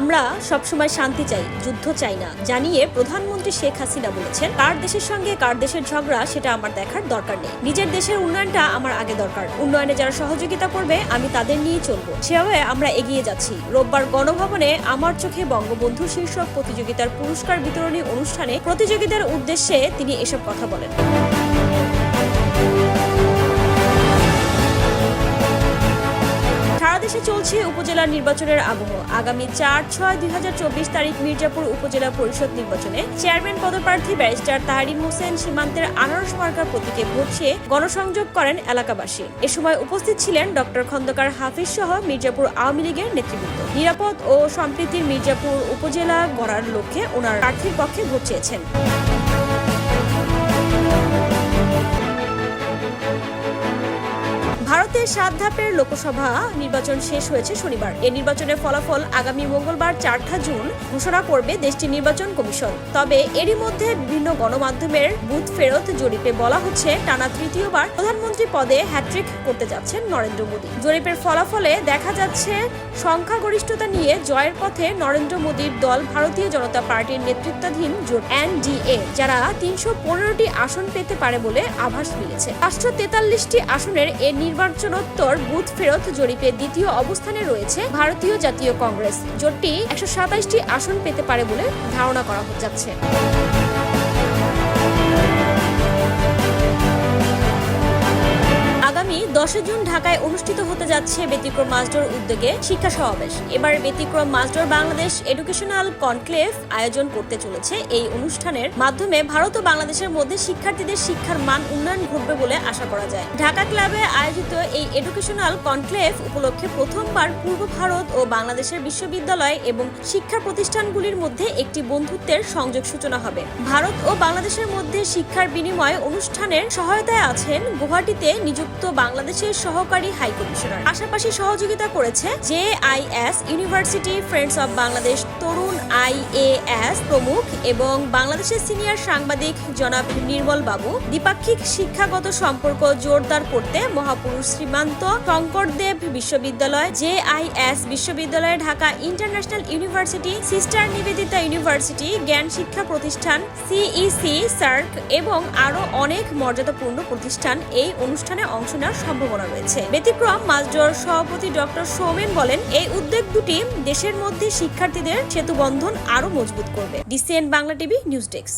আমরা সবসময় শান্তি চাই, যুদ্ধ চাই না, জানিয়ে প্রধানমন্ত্রী শেখ হাসিনা বলেছেন, কার দেশের সঙ্গে কার দেশের ঝগড়া সেটা আমার দেখার দরকার নেই। নিজের দেশের উন্নয়নটা আমার আগে দরকার। উন্নয়নে যারা সহযোগিতা করবে, আমি তাদের নিয়েই চলব। সেভাবে আমরা এগিয়ে যাচ্ছি। রোববার গণভবনে আমার চোখে বঙ্গবন্ধু শীর্ষক প্রতিযোগিতার পুরস্কার বিতরণী অনুষ্ঠানে প্রতিযোগিতার উদ্দেশ্যে তিনি এসব কথা বলেন। উপজেলা নির্বাচনের আবহ। আগামী চার ছয় দুই তারিখ মির্জাপুর উপজেলা পরিষদ নির্বাচনে চেয়ারম্যান পদপ্রার্থী ব্যারিস্টার তাহারিম হোসেন সীমান্তের আনারস মার্কার প্রতীকে ভোট চেয়ে গণসংযোগ করেন এলাকাবাসী। এ সময় উপস্থিত ছিলেন ডক্টর খন্দকার হাফিজ সহ মির্জাপুর আওয়ামী লীগের নেতৃবৃন্দ। নিরাপদ ও সম্প্রীতির মির্জাপুর উপজেলা গড়ার লক্ষ্যে ওনার প্রার্থীর পক্ষে ভোট চেয়েছেন। ভারতের সাত ধাপের লোকসভা নির্বাচন শেষ হয়েছে শনিবার। এই নির্বাচনের ফলাফল আগামী মঙ্গলবার চারটা জুন ঘোষণা করবে দেশটির নির্বাচন কমিশন। তবে এরই মধ্যে বিভিন্ন গণমাধ্যমের বুথ ফেরত জরিপে বলা হচ্ছে, টানা তৃতীয়বার প্রধানমন্ত্রী পদে হ্যাট্রিক করতে যাচ্ছেন নরেন্দ্র মোদী। জরিপের ফলাফলে দেখা যাচ্ছে, সংখ্যাগরিষ্ঠতা নিয়ে জয়ের পথে নরেন্দ্র মোদীর দল ভারতীয় জনতা পার্টির নেতৃত্বাধীন জোট এনডিএ, যারা তিনশো পনেরোটি আসন পেতে পারে বলে আভাস মিলেছে। পাঁচশো তেতাল্লিশটি আসনের এ নির্বাচনোত্তর বুথ ফেরত জরিপে দ্বিতীয় অবস্থানে রয়েছে ভারতীয় জাতীয় কংগ্রেস। জোটটি একশো সাতাইশটি আসন পেতে পারে বলে ধারণা করা যাচ্ছে আগামী দশে জুন ঢাকায় অনুষ্ঠিত হতে যাচ্ছে ব্যতিক্রম মাস্টার উদ্যোগে শিক্ষা সমাবেশ। এবার ব্যতিক্রম মাস্টার বাংলাদেশ এডুকেশনাল কনক্লেভ আয়োজন করতে চলেছে এই অনুষ্ঠানের মাধ্যমে ভারত ও বাংলাদেশের মধ্যে শিক্ষার্থীদের শিক্ষার মান উন্নয়ন ঘটবে বলে আশা করা যায়। ঢাকা ক্লাবে আয়োজিত এই এডুকেশনাল কনক্লেভ উপলক্ষে প্রথমবার পূর্ব ভারত ও বাংলাদেশের বিশ্ববিদ্যালয় এবং শিক্ষা প্রতিষ্ঠানগুলির মধ্যে একটি বন্ধুত্বের সংযোগ সূচনা হবে। ভারত ও বাংলাদেশের মধ্যে শিক্ষার বিনিময় অনুষ্ঠানের সহায়তায় আছেন গুয়াহাটিতে নিযুক্ত বাংলাদেশের সহকারী হাই কমিশনার। পাশাপাশি সহযোগিতা করেছে J I S university friends of Bangladesh Tarun I A S প্রমুখ এবং বাংলাদেশের সিনিয়র সাংবাদিক জনাব নির্মল বাবু, দ্বিপাক্ষিক শিক্ষাগত সম্পর্ক জোরদার করতে মহাপুরুষ শ্রীমান্ত শঙ্করদেব বিশ্ববিদ্যালয়, জে আই এস বিশ্ববিদ্যালয়, Dhaka international university, sister Nivedita university, জ্ঞান শিক্ষা প্রতিষ্ঠান সিইসি সার্ক এবং আরও অনেক মর্যাদাপূর্ণ প্রতিষ্ঠান এই অনুষ্ঠানে অংশ নেওয়ার সম্ভাবনা রয়েছে। ব্যতিক্রম মাজডর সভাপতি ডক্টর সৌমেন বলেন, এই উদ্যোগ দুটি দেশের মধ্যে শিক্ষার্থীদের সেতু বন্ধন আরও মজবুত করবে। DCN Bangla TV, news desk.